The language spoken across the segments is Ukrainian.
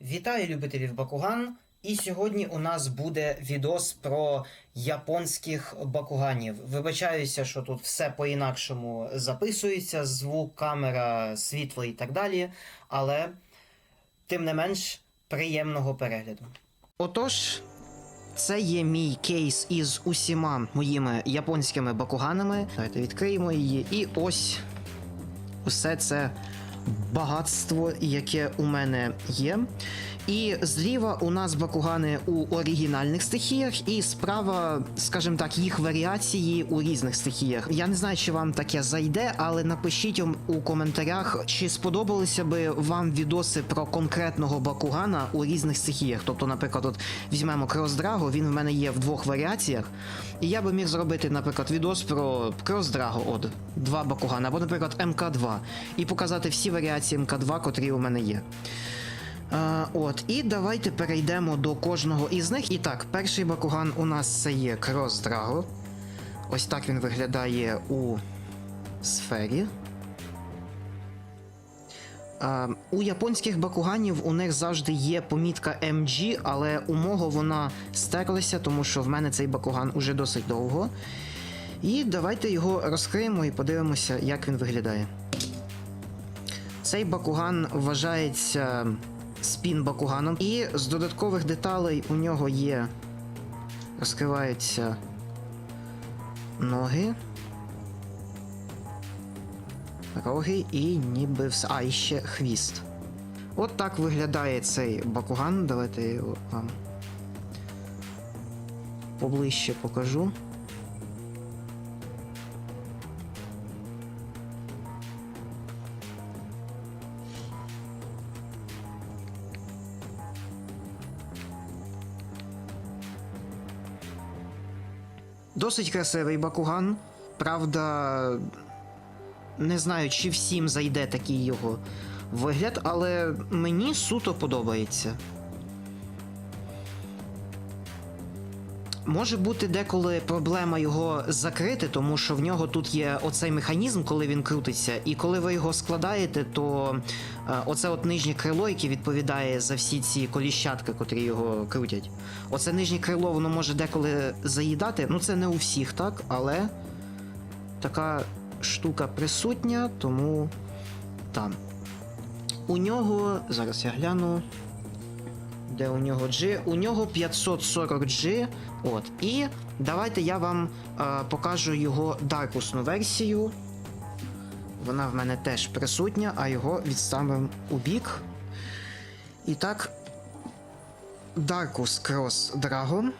Вітаю любителів Бакуган! І сьогодні у нас буде відос про японських бакуганів. Вибачаюся, що тут все по-інакшому записується: звук, камера, світло і так далі. Але тим не менш приємного перегляду. Отож, це є мій кейс із усіма моїми японськими бакуганами. Давайте відкриємо її. І ось усе це багатство, яке у мене є. І зліва у нас бакугани у оригінальних стихіях, і справа, скажімо так, їх варіації у різних стихіях. Я не знаю, чи вам таке зайде, але напишіть у коментарях, чи сподобалися би вам відоси про конкретного бакугана у різних стихіях. Тобто, наприклад, от візьмемо Кросдраго, він в мене є в двох варіаціях. І я би міг зробити, наприклад, відос про Кросдраго, от два бакугани, або, наприклад, МК2, і показати всі варіації МК2, котрі у мене є. А, от, і давайте перейдемо до кожного із них. І так, перший бакуган у нас це є Крос Драго. Ось так він виглядає у сфері. А, у японських бакуганів у них завжди є помітка MG, але у мого вона стерлася, тому що в мене цей бакуган уже досить довго. І давайте його розкриємо і подивимося, як він виглядає. Цей бакуган вважається спін бакуганом, і з додаткових деталей у нього є. Розкриваються ноги. Роги і ніби все. А, і ще хвіст. От так виглядає цей бакуган. Давайте я його вам поближче покажу. Досить красивий бакуган. Правда, не знаю, чи всім зайде такий його вигляд, але мені суто подобається. Може бути деколи проблема його закрити, тому що в нього тут є оцей механізм, коли він крутиться, і коли ви його складаєте, то е, оце от нижнє крило, яке відповідає за всі ці коліщатки, котрі його крутять. Оце нижнє крило, воно може деколи заїдати. Ну це не у всіх так, але така штука присутня, тому там. У нього. Зараз я гляну. Де у нього G? У нього 540 G. От. І давайте я вам е, покажу його даркусну версію. Вона в мене теж присутня, а його відставимо у бік. І так. Darkus Cross Dragon.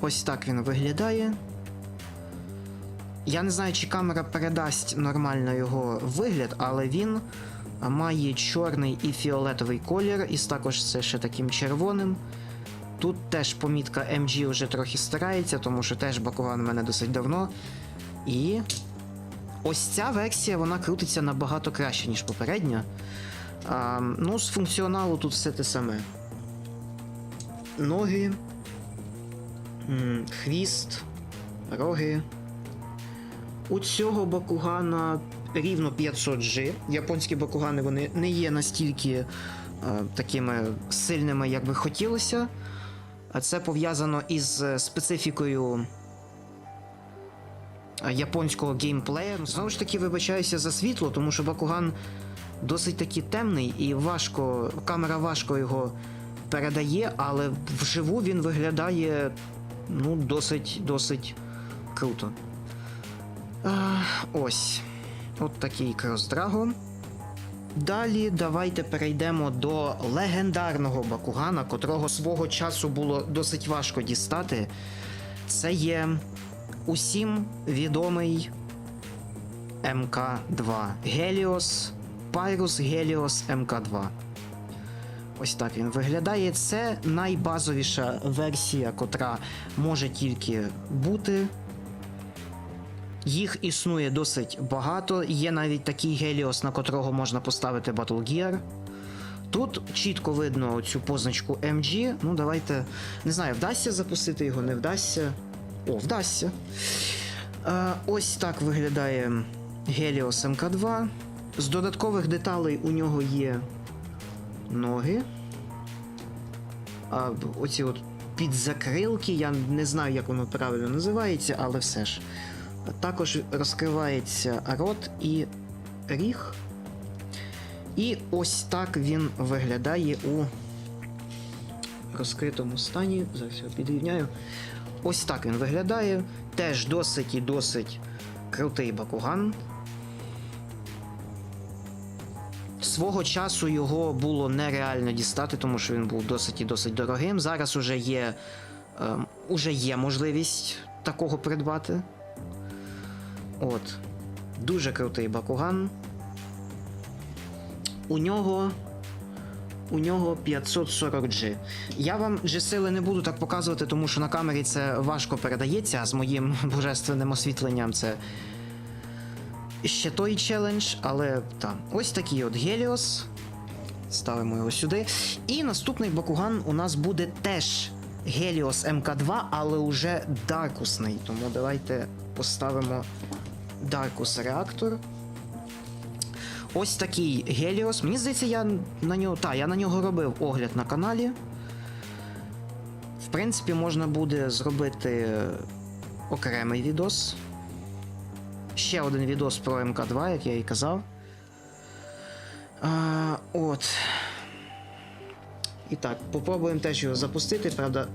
Ось так він виглядає. Я не знаю, чи камера передасть нормально його вигляд, але він має чорний і фіолетовий колір, і також це ще таким червоним. Тут теж помітка MG вже трохи старається, тому що теж бакуган у мене досить давно. І ось ця версія вона крутиться набагато краще, ніж попередня. А, ну, з функціоналу тут все те саме. Ноги, хвіст, роги. У цього бакугана рівно 500G. Японські бакугани вони не є настільки е, такими сильними, як би хотілося. Це пов'язано із е, специфікою е, японського геймплею. Знову ж таки, вибачаюся за світло, тому що бакуган досить таки темний і важко, камера важко його передає, але вживу він виглядає ну, досить, досить круто. А, ось. От такий кросдраго. Далі давайте перейдемо до легендарного бакугана, котрого свого часу було досить важко дістати. Це є усім відомий МК2 Helios, Pyrus Helios МК2. Ось так він виглядає. Це найбазовіша версія, котра може тільки бути. Їх існує досить багато. Є навіть такий Геліос, на котрого можна поставити Battle Gear. Тут чітко видно цю позначку MG. Ну, давайте. Не знаю, вдасться запустити його, не вдасться. О, вдасться. Е, ось так виглядає Helios MK2. З додаткових деталей у нього є ноги. А, оці от підзакрилки, я не знаю, як воно правильно називається, але все ж. Також розкривається рот і ріг. І ось так він виглядає у розкритому стані. Зараз я підрівняю. Ось так він виглядає. Теж досить і досить крутий бакуган. Свого часу його було нереально дістати, тому що він був досить і досить дорогим. Зараз уже є, ем, уже є можливість такого придбати. От. Дуже крутий бакуган. У нього. У нього 540G. Я вам G-сили не буду так показувати, тому що на камері це важко передається, з моїм божественним освітленням це ще той челендж, але так. Ось такий от Геліос. Ставимо його сюди. І наступний бакуган у нас буде теж Геліос МК2, але уже Даркусний. Тому давайте поставимо Даркус реактор. Ось такий Геліос. Мені здається, я на нього. Та, я на нього робив огляд на каналі. В принципі, можна буде зробити окремий відос. Ще один відос про МК2, як я і казав. А, от. І так, попробуємо теж його запустити, правда.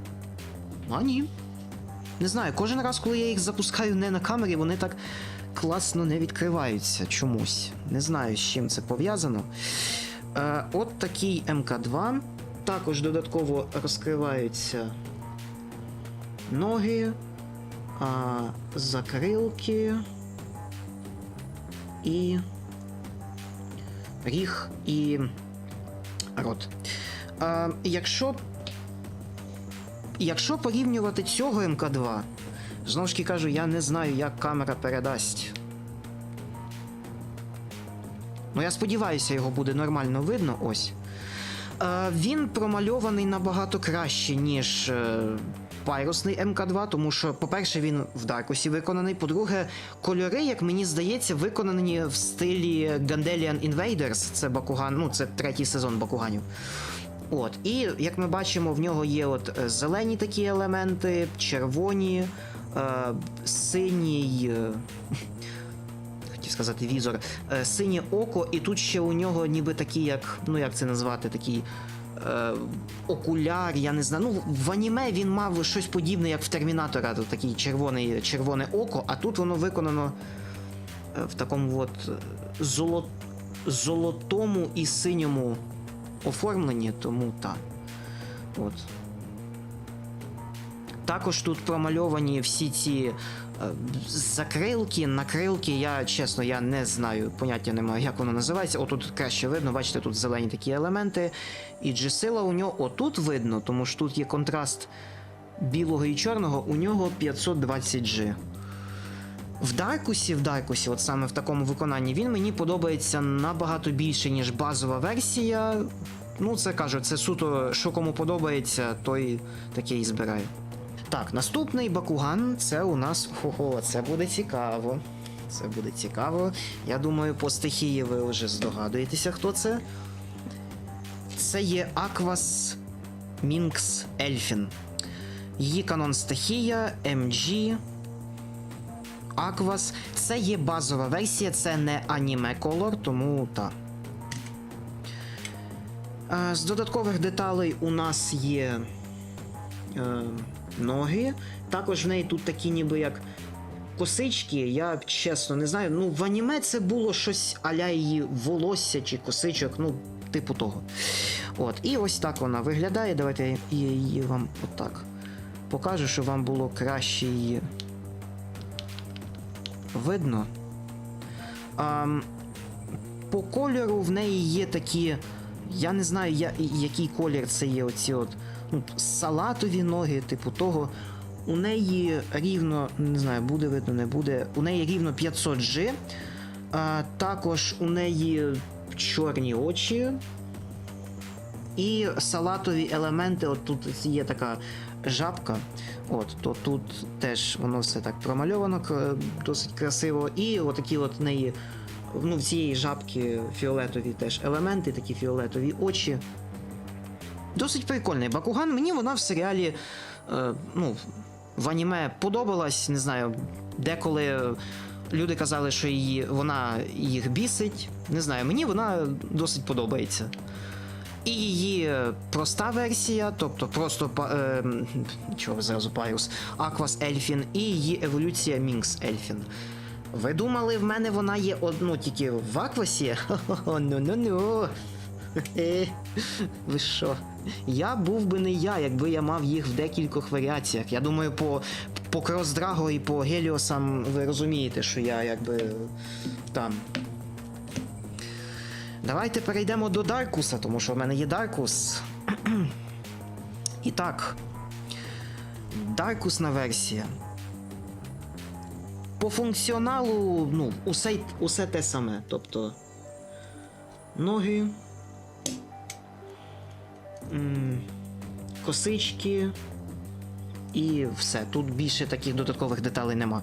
А ні. Не знаю, кожен раз, коли я їх запускаю не на камері, вони так класно не відкриваються чомусь. Не знаю, з чим це пов'язано. Е, от такий МК2. Також додатково розкриваються ноги, а, закрилки і ріг і рот. А, якщо, якщо порівнювати цього МК2, знову ж таки кажу, я не знаю, як камера передасть. Ну, я сподіваюся, його буде нормально видно. Ось. Е, він промальований набагато краще, ніж е, Пайрусний МК2, тому що, по-перше, він в Даркусі виконаний. По-друге, кольори, як мені здається, виконані в стилі Gandelian Invaders. Це Бакуган, ну це третій сезон Бакуганів. От, і як ми бачимо, в нього є от е, зелені такі елементи, червоні, е, синій. Е, хотів сказати візор, е, синє око, і тут ще у нього ніби такий, як, ну як це назвати, такий окуляр, я не знаю. Ну, в аніме він мав щось подібне, як в Термінатора, такий червоний, червоне око, а тут воно виконано в такому от золо, золотому і синьому оформленні, тому так. Також тут промальовані всі ці е, закрилки, накрилки. Я чесно, я не знаю, поняття не маю, як воно називається. Отут краще видно, бачите, тут зелені такі елементи. І G-сила у нього отут видно, тому що тут є контраст білого і чорного, у нього 520G. В Даркусі, в Даркусі, от саме в такому виконанні, він мені подобається набагато більше, ніж базова версія. Ну, це кажу, це суто, що кому подобається, той таке і збирає. Так, наступний Бакуган це у нас. Хо-хо, це буде цікаво. Це буде цікаво. Я думаю, по стихії ви вже здогадуєтеся, хто це. Це є Аквас Мінкс Ельфін. Її канон стихія MG. Аквас. Це є базова версія, це не аніме колор, тому так. Е, З додаткових деталей у нас є е, ноги. Також в неї тут такі ніби як косички. Я чесно не знаю. Ну, в аніме це було щось аля її волосся чи косичок, ну, типу того. От, і ось так вона виглядає. Давайте я її вам отак покажу, щоб вам було краще її видно. Ам, по кольору в неї є такі. Я не знаю, я, який колір це є. Оці от ну, салатові ноги, типу того. У неї рівно, не знаю, буде видно, не буде. У неї рівно 500 G. А, також у неї чорні очі. І салатові елементи. От тут є така жабка. От, то тут теж воно все так промальовано досить красиво. І отакі от неї, ну, в цієї жабки фіолетові теж елементи, такі фіолетові очі. Досить прикольний Бакуган. Мені вона в серіалі, е, ну, в аніме подобалась, не знаю, деколи люди казали, що її, вона їх бісить. Не знаю, мені вона досить подобається. І її е, проста версія, тобто просто е, чого зразу Пайрус, Аквас Ельфін, і її еволюція Мінкс Ельфін. Ви думали, в мене вона є одну тільки в Аквасі? Ну-ну-ну. Ви що? Я був би не я, якби я мав їх в декількох варіаціях. Я думаю, по, по Кросдраго і по Геліосам ви розумієте, що я якби там. Давайте перейдемо до Даркуса, тому що в мене є Даркус. І так. Даркусна версія. По функціоналу, ну, усе, усе те саме. Тобто. Ноги. Косички. І все. Тут більше таких додаткових деталей нема.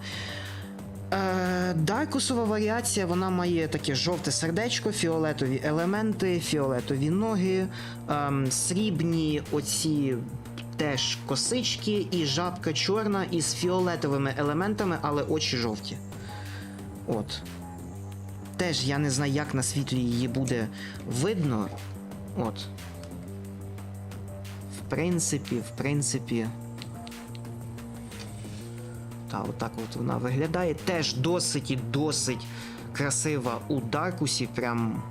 Е, Даркусова варіація вона має таке жовте сердечко, фіолетові елементи, фіолетові ноги, ем, срібні оці теж косички, і жабка чорна із фіолетовими елементами, але очі жовті. От. Теж я не знаю, як на світлі її буде видно. От. Принципі, в принципі. Та, отак от вона виглядає. Теж досить і досить красива у Даркусі. Прям.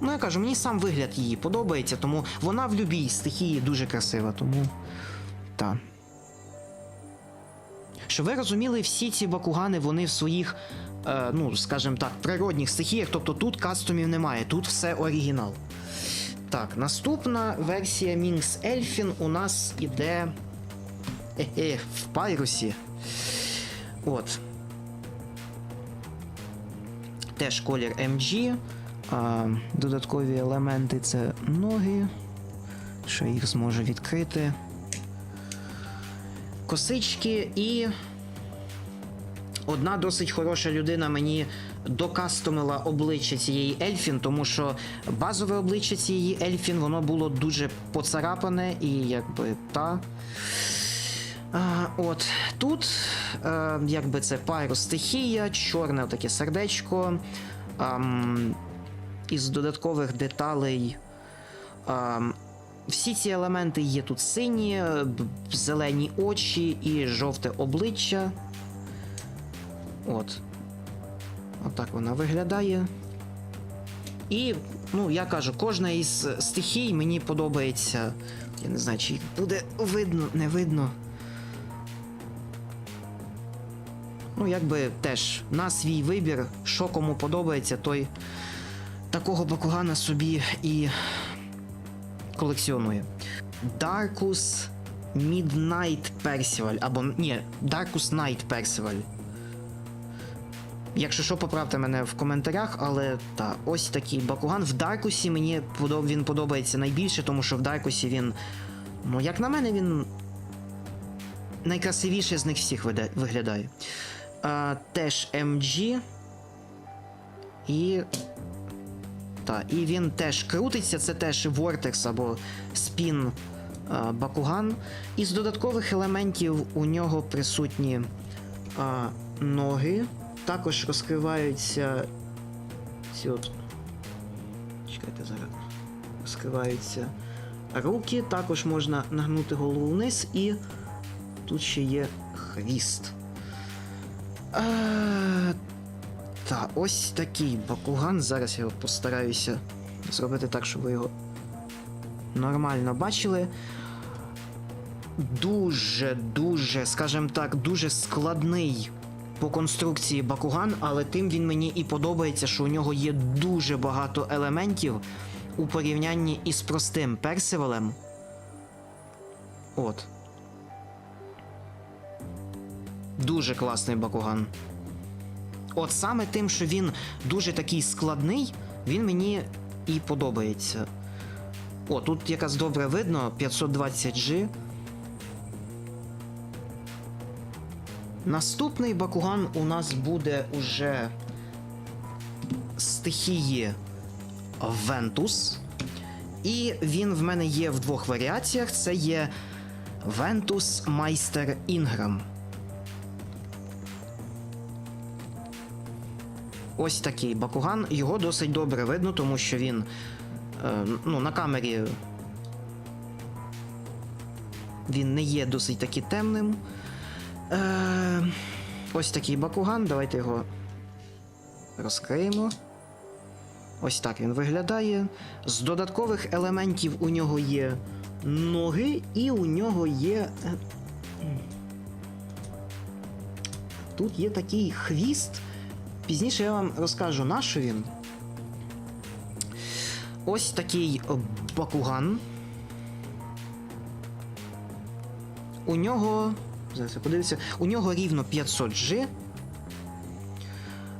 Ну, я кажу, мені сам вигляд її подобається, тому вона в любій стихії дуже красива, тому. Та. Щоб ви розуміли, всі ці бакугани, вони в своїх, е, ну, скажімо так, природних стихіях, тобто тут кастомів немає, тут все оригінал. Так, наступна версія Minx Elfin у нас іде. Хе-хе, в пайрусі. От. Теж колір MG. А, додаткові елементи це ноги. Що їх зможе відкрити. Косички і. Одна досить хороша людина мені докастомила обличчя цієї Ельфін, тому що базове обличчя цієї Ельфін воно було дуже поцарапане і якби та. А, от тут, е, якби це пайростихія, чорне таке сердечко. ам, із додаткових деталей. ам, всі ці елементи є тут сині, зелені очі і жовте обличчя. От. Отак вона виглядає. І, ну, я кажу, кожна із стихій мені подобається. Я не знаю, чи буде видно, не видно. Ну, якби теж на свій вибір, що кому подобається, той такого бакугана собі і колекціонує. Darkus Midnight Percival, або ні, Darkus Night Percival. Якщо що, поправте мене в коментарях, але та, ось такий бакуган. В Даркусі мені подоб... він подобається найбільше, тому що в Даркусі він. Ну, як на мене, він найкрасивіше з них всіх вида- виглядає. А, теж MG. І. Та, і він теж крутиться, це теж Vortex або спін Бакуган. Із додаткових елементів у нього присутні а, ноги. Також розкриваються. Ці от. Чекайте зараз. Розкриваються руки, також можна нагнути голову вниз і тут ще є хвіст. А, та, ось такий бакуган. Зараз я постараюся зробити так, щоб ви його нормально бачили. Дуже, дуже, скажімо так, дуже складний по конструкції Бакуган, але тим він мені і подобається, що у нього є дуже багато елементів у порівнянні із простим Персивалем. От. Дуже класний Бакуган. От саме тим, що він дуже такий складний, він мені і подобається. О, тут якраз добре видно 520G. Наступний Бакуган у нас буде уже стихії Вентус. І він в мене є в двох варіаціях. Це є Ventus Майстер Інграм. Ось такий Бакуган. Його досить добре видно, тому що він е, ну, на камері він не є досить таки темним. Е, ось такий Бакуган. Давайте його розкриємо. Ось так він виглядає. З додаткових елементів у нього є ноги, і у нього є. е, Тут є такий хвіст. Пізніше я вам розкажу, на що він. Ось такий бакуган. У нього. Зараз я подивлюся. У нього рівно 500 G.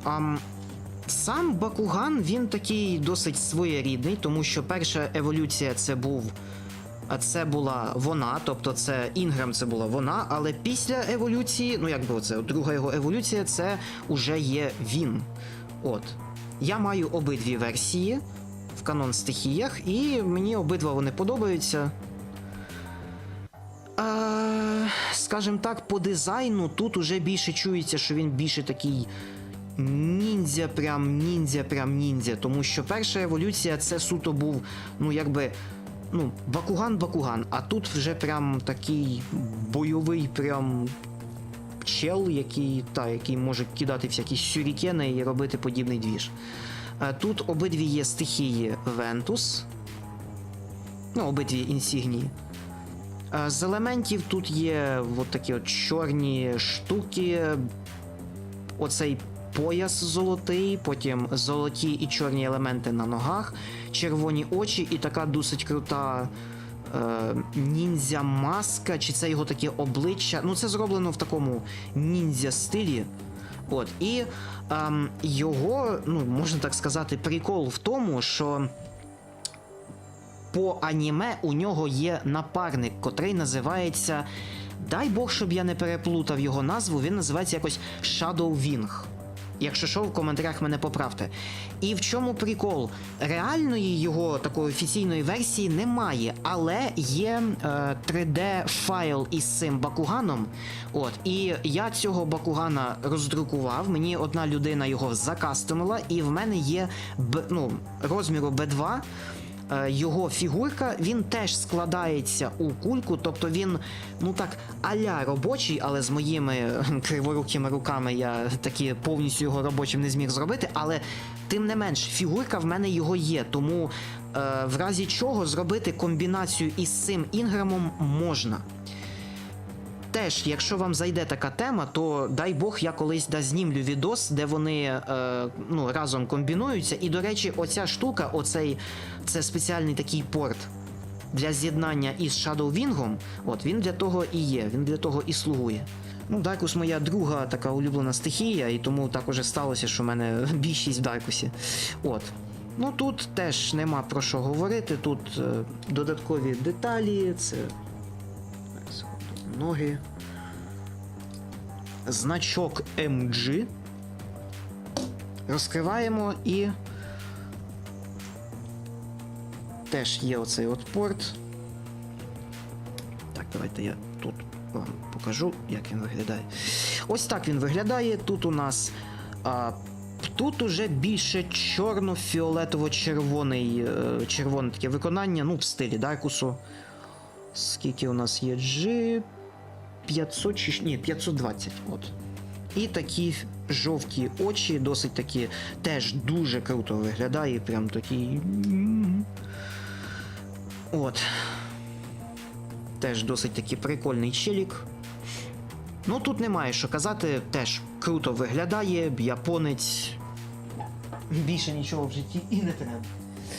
Ам, сам Бакуган він такий досить своєрідний, тому що перша еволюція це був. Це була вона, тобто це Інграм це була вона, але після еволюції, ну якби оце друга його еволюція, це уже є він. От. Я маю обидві версії в канон стихіях, і мені обидва вони подобаються. Скажімо так, по дизайну тут уже більше чується, що він більше такий ніндзя, прям ніндзя, прям ніндзя. Тому що перша еволюція це суто був, ну якби. Ну, Бакуган-Бакуган, а тут вже прям такий бойовий прям чел, який, та, який може кидати всякі сюрікени і робити подібний двіж. Е, Тут обидві є стихії Вентус. Ну, обидві інсігнії. Е, З елементів тут є от такі от чорні штуки. Оцей пояс золотий, потім золоті і чорні елементи на ногах, червоні очі і така досить крута е, ніндзя маска, чи це його таке обличчя. Ну, це зроблено в такому ніндзя стилі. От, і ем, його, ну, можна так сказати, прикол в тому, що по аніме у нього є напарник, котрий називається. Дай Бог, щоб я не переплутав його назву, він називається якось Shadow Wing. Якщо що, в коментарях мене поправте. І в чому прикол? Реальної його такої офіційної версії немає, але є е, 3D-файл із цим бакуганом. От, і я цього бакугана роздрукував. Мені одна людина його закастомила, і в мене є б, ну, розміру B2 е, його фігурка, він теж складається у кульку, тобто він, ну так, аля робочий, але з моїми е, криворукими руками я такі повністю його робочим не зміг зробити. Але тим не менш, фігурка в мене його є, тому е, в разі чого зробити комбінацію із цим інграмом можна. Теж, якщо вам зайде така тема, то дай Бог я колись да знімлю відос, де вони е, ну, разом комбінуються. І, до речі, оця штука, оцей це спеціальний такий порт для з'єднання із Shadow Wing, От він для того і є, він для того і слугує. Ну, Даркус моя друга така улюблена стихія, і тому так уже сталося, що в мене більшість в Даркусі. От. Ну тут теж нема про що говорити. Тут е, додаткові деталі, це ноги. Значок MG. Розкриваємо і. Теж є оцей от порт. Так, давайте я тут вам покажу, як він виглядає. Ось так він виглядає. Тут у нас. А, Тут уже більше чорно-фіолетово-червоний е, червоне таке виконання, ну, в стилі Даркусу. Скільки у нас є G? 500 чи ні, 520. От. І такі жовті очі, досить такі, теж дуже круто виглядає. Прям такі. От. Теж досить такий прикольний челік. Ну тут немає що казати, теж круто виглядає, японець. Більше нічого в житті і не треба.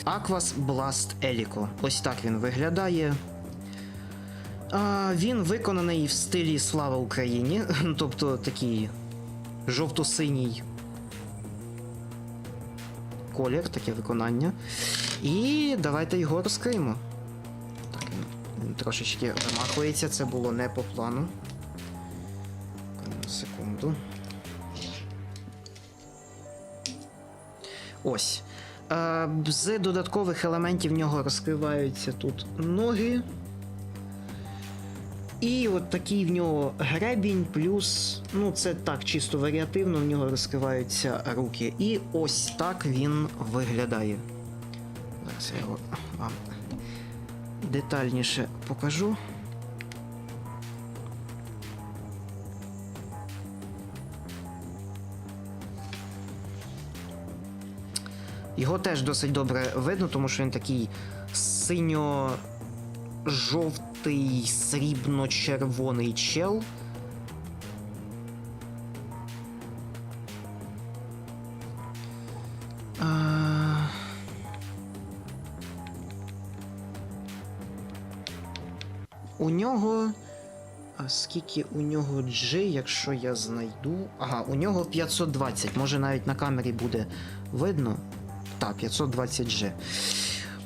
Aquas Blast Elico. Ось так він виглядає. Він виконаний в стилі Слава Україні, тобто такий жовто-синій колір, таке виконання. І давайте його розкриємо. Він трошечки вимахується, це було не по плану. Секунду. Ось. Е, З додаткових елементів в нього розкриваються тут ноги. І от такий в нього гребінь, плюс, ну це так чисто варіативно, в нього розкриваються руки. І ось так він виглядає. Зараз я його вам детальніше покажу. Його теж досить добре видно, тому що він такий синьо-жовтий, срібно-червоний чел. У нього. А скільки у нього G, якщо я знайду. Ага, у нього 520. Може навіть на камері буде видно. Так, 520 G.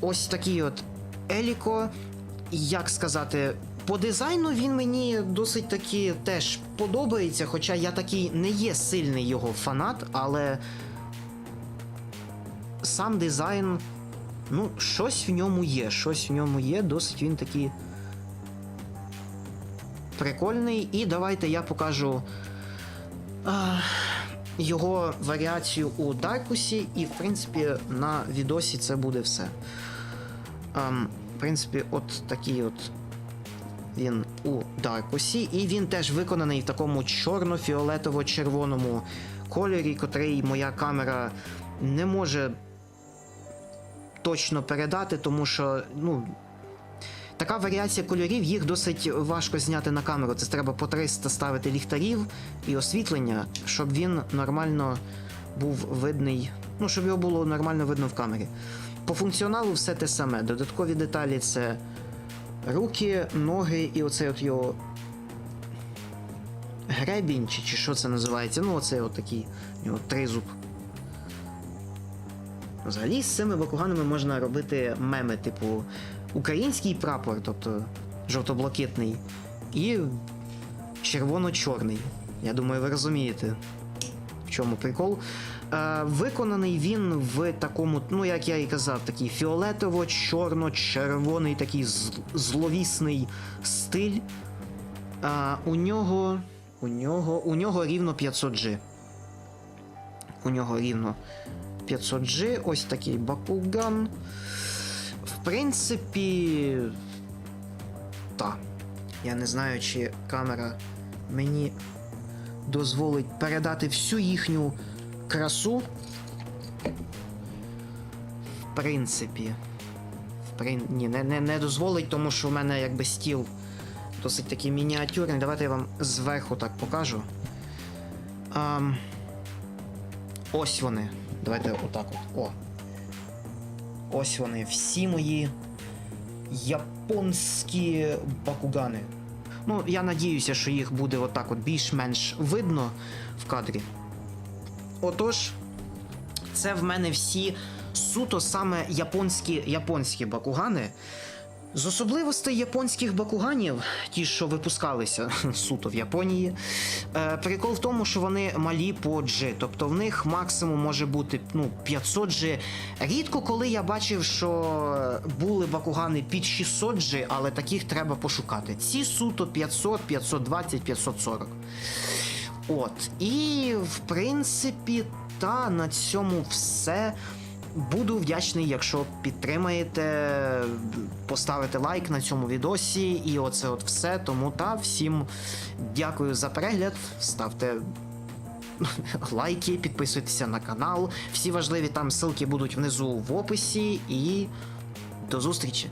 Ось такий от Еліко. Як сказати, по дизайну він мені досить таки теж подобається, хоча я такий не є сильний його фанат, але сам дизайн, ну, щось в ньому є. Щось в ньому є, досить він такий прикольний. І давайте я покажу а, його варіацію у Даркусі, і в принципі на відосі це буде все. В принципі, от такий от він у Даркусі, і він теж виконаний в такому чорно-фіолетово-червоному кольорі, котрий моя камера не може точно передати, тому що, ну. Така варіація кольорів, їх досить важко зняти на камеру. Це треба по 300 ставити ліхтарів і освітлення, щоб він нормально був видний. Ну, щоб його було нормально видно в камері. По функціоналу все те саме. Додаткові деталі це руки, ноги і оцей от його гребінь, чи, чи що це називається. Ну, оцей от такий у тризуб. Взагалі з цими бакуганами можна робити меми, типу український прапор, тобто жовто-блакитний, і червоно-чорний. Я думаю, ви розумієте, в чому прикол. Е, виконаний він в такому, ну як я і казав, такий фіолетово-чорно-червоний, такий зловісний стиль. Е, у нього. У нього. У нього рівно 500G. У нього рівно 500G, ось такий Бакуган. В принципі, так. Я не знаю, чи камера мені дозволить передати всю їхню красу. В принципі. В прин... Ні, не, не, не дозволить, тому що в мене якби стіл досить такий мініатюрний. Давайте я вам зверху так покажу. Ам... Ось вони. Давайте отак от. О. Ось вони, всі мої японські бакугани. Ну, я надіюся, що їх буде отак от більш-менш видно в кадрі. Отож, це в мене всі суто саме японські, японські бакугани. З особливостей японських бакуганів, ті, що випускалися суто в Японії, е, прикол в тому, що вони малі по G, тобто в них максимум може бути ну, 500 G. Рідко коли я бачив, що були бакугани під 600 G, але таких треба пошукати. Ці суто 500, 520, 540. От. І в принципі, та на цьому все. Буду вдячний, якщо підтримаєте, поставите лайк на цьому відосі, і оце от все. Тому та всім дякую за перегляд. Ставте лайки, підписуйтеся на канал. Всі важливі там ссылки будуть внизу в описі. І до зустрічі!